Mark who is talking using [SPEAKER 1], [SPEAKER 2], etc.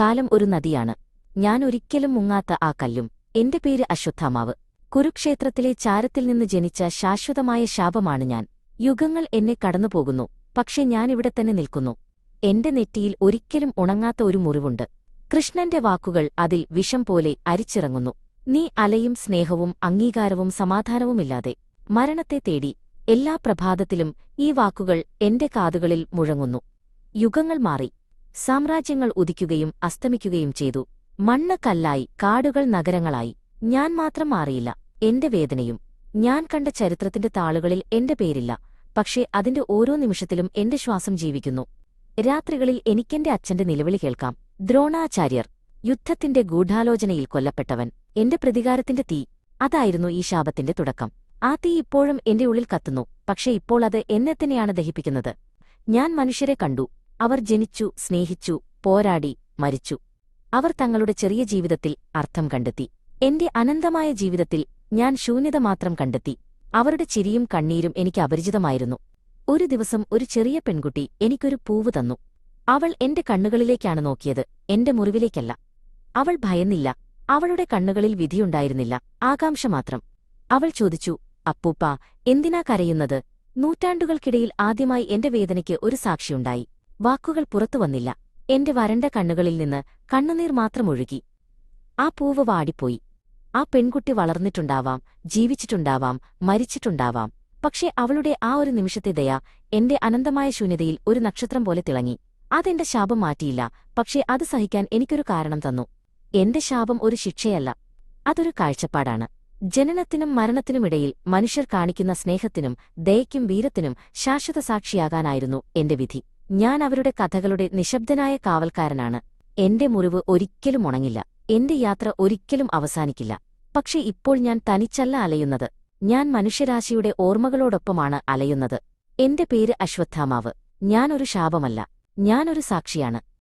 [SPEAKER 1] കാലം ഒരു നദിയാണ്. ഞാൻ ഒരിക്കലും മുങ്ങാത്ത ആ കല്ലും. എന്റെ പേര് അശ്വത്ഥാമാവ്. കുരുക്ഷേത്രത്തിലെ ചാരത്തിൽ നിന്ന് ജനിച്ച ശാശ്വതമായ ശാപമാണ് ഞാൻ. യുഗങ്ങൾ എന്നെ കടന്നുപോകുന്നു. പക്ഷെ ഞാനിവിടെ തന്നെ നിൽക്കുന്നു. എന്റെ നെറ്റിയിൽ ഒരിക്കലും ഉണങ്ങാത്ത ഒരു മുറിവുണ്ട്. കൃഷ്ണന്റെ വാക്കുകൾ അതിൽ വിഷം പോലെ അരിച്ചിറങ്ങുന്നു. നീ അലയും സ്നേഹവും അംഗീകാരവും സമാധാനവുമില്ലാതെ. മരണത്തെ തേടി എല്ലാ പ്രഭാതത്തിലും ഈ വാക്കുകൾ എന്റെ കാതുകളിൽ മുഴങ്ങുന്നു. യുഗങ്ങൾ മാറി. സാമ്രാജ്യങ്ങൾ ഉദിക്കുകയും അസ്തമിക്കുകയും ചെയ്തു. മണ്ണ് കല്ലായി കാടുകൾ നഗരങ്ങളായി. ഞാൻ മാത്രം മാറിയില്ല. എന്റെ വേദനയും. ഞാൻ കണ്ട ചരിത്രത്തിന്റെ താളുകളിൽ എന്റെ പേരില്ല. പക്ഷേ അതിന്റെ ഓരോ നിമിഷത്തിലും എന്റെ ശ്വാസം ജീവിക്കുന്നു. രാത്രികളിൽ എനിക്കെന്റെ അച്ഛന്റെ നിലവിളി കേൾക്കാം. ദ്രോണാചാര്യർ. യുദ്ധത്തിന്റെ ഗൂഢാലോചനയിൽ കൊല്ലപ്പെട്ടവൻ. എന്റെ പ്രതികാരത്തിന്റെ തീ. അതായിരുന്നു ഈ ശാപത്തിന്റെ തുടക്കം. ആ തീ ഇപ്പോഴും എന്റെ ഉള്ളിൽ കത്തുന്നു. പക്ഷേ ഇപ്പോൾ അത് എന്നെ തന്നെയാണ് ദഹിപ്പിക്കുന്നത്. ഞാൻ മനുഷ്യരെ കണ്ടു. അവർ ജനിച്ചു സ്നേഹിച്ചു പോരാടി മരിച്ചു. അവർ തങ്ങളുടെ ചെറിയ ജീവിതത്തിൽ അർത്ഥം കണ്ടെത്തി. എന്റെ അനന്തമായ ജീവിതത്തിൽ ഞാൻ ശൂന്യത മാത്രം കണ്ടെത്തി. അവരുടെ ചിരിയും കണ്ണീരും എനിക്ക് അപരിചിതമായിരുന്നു. ഒരു ദിവസം ഒരു ചെറിയ പെൺകുട്ടി എനിക്കൊരു പൂവ് തന്നു. അവൾ എന്റെ കണ്ണുകളിലേക്കാണ് നോക്കിയത്. എന്റെ മുറിവിലേക്കല്ല. അവൾ ഭയന്നില്ല. അവളുടെ കണ്ണുകളിൽ വിധിയുണ്ടായിരുന്നില്ല. ആകാംക്ഷ മാത്രം. അവൾ ചോദിച്ചു അപ്പൂപ്പ എന്തിനാ കരയുന്നത്? നൂറ്റാണ്ടുകൾക്കിടയിൽ ആദ്യമായി എന്റെ വേദനയ്ക്ക് ഒരു സാക്ഷിയുണ്ടായി. വാക്കുകൾ പുറത്തു വന്നില്ല. എന്റെ വരണ്ട കണ്ണുകളിൽ നിന്ന് കണ്ണുനീർ മാത്രം ഒഴുകി. ആ പൂവ് വാടിപ്പോയി. ആ പെൺകുട്ടി വളർന്നിട്ടുണ്ടാവാം ജീവിച്ചിട്ടുണ്ടാവാം മരിച്ചിട്ടുണ്ടാവാം. പക്ഷേ അവളുടെ ആ ഒരു നിമിഷത്തെ ദയ എന്റെ അനന്തമായ ശൂന്യതയിൽ ഒരു നക്ഷത്രം പോലെ തിളങ്ങി. അതെന്റെ ശാപം മാറ്റിയില്ല പക്ഷേ അത് സഹിക്കാൻ എനിക്കൊരു കാരണം തന്നു. എന്റെ ശാപം ഒരു ശിക്ഷയല്ല അതൊരു കാഴ്ചപ്പാടാണ്. ജനനത്തിനും മരണത്തിനുമിടയിൽ മനുഷ്യർ കാണിക്കുന്ന സ്നേഹത്തിനും ദയയ്ക്കും വീരത്തിനും ശാശ്വത സാക്ഷിയാകാനായിരുന്നു എന്റെ വിധി. ഞാൻ അവരുടെ കഥകളുടെ നിശബ്ദനായ കാവൽക്കാരനാണ്. എന്റെ മുറിവ് ഒരിക്കലും ഉണങ്ങില്ല. എന്റെ യാത്ര ഒരിക്കലും അവസാനിക്കില്ല. പക്ഷെ ഇപ്പോൾ ഞാൻ തനിച്ചല്ല അലയുന്നത്. ഞാൻ മനുഷ്യരാശിയുടെ ഓർമ്മകളോടൊപ്പമാണ് അലയുന്നത്. എന്റെ പേര് അശ്വത്ഥാമാവ്. ഞാനൊരു ശാപമല്ല. ഞാനൊരു സാക്ഷിയാണ്.